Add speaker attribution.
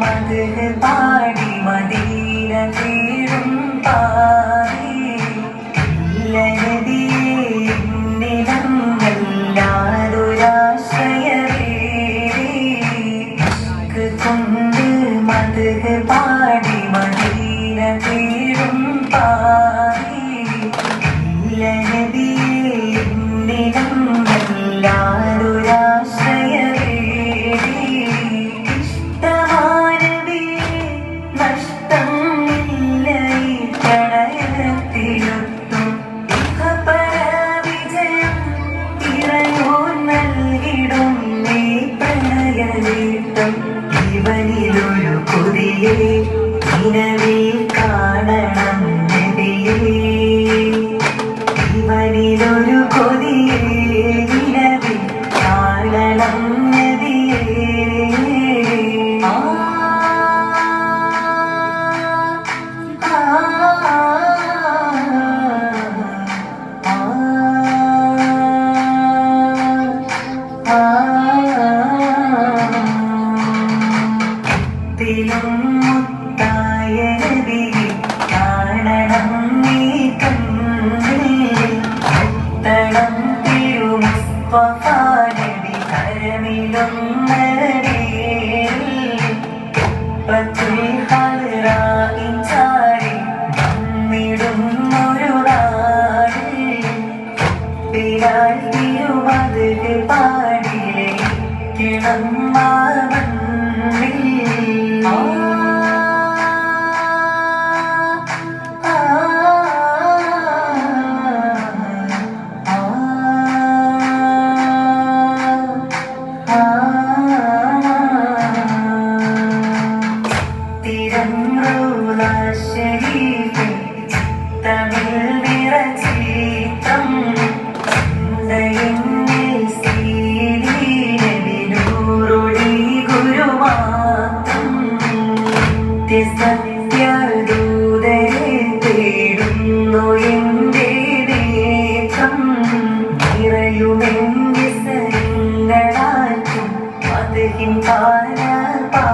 Speaker 1: मदे पा que. ഇവനിലൊരു കൊതിയേ നിലവിൽ കാണണം തിരുമുസ്തഫ നബി കരമിലും പത്തിൽ ഹറായിൻ ചാരി വന്നിടുന്നൊരു നാളിൽ. പിരാൽ തിരുമതിൽ സത്യദൂതരെ തേടുന്നു എന്റെ നേത്രം നിറയുമെന്റെ സരങ്ങളാറ്റും അതിൻ പാല പാ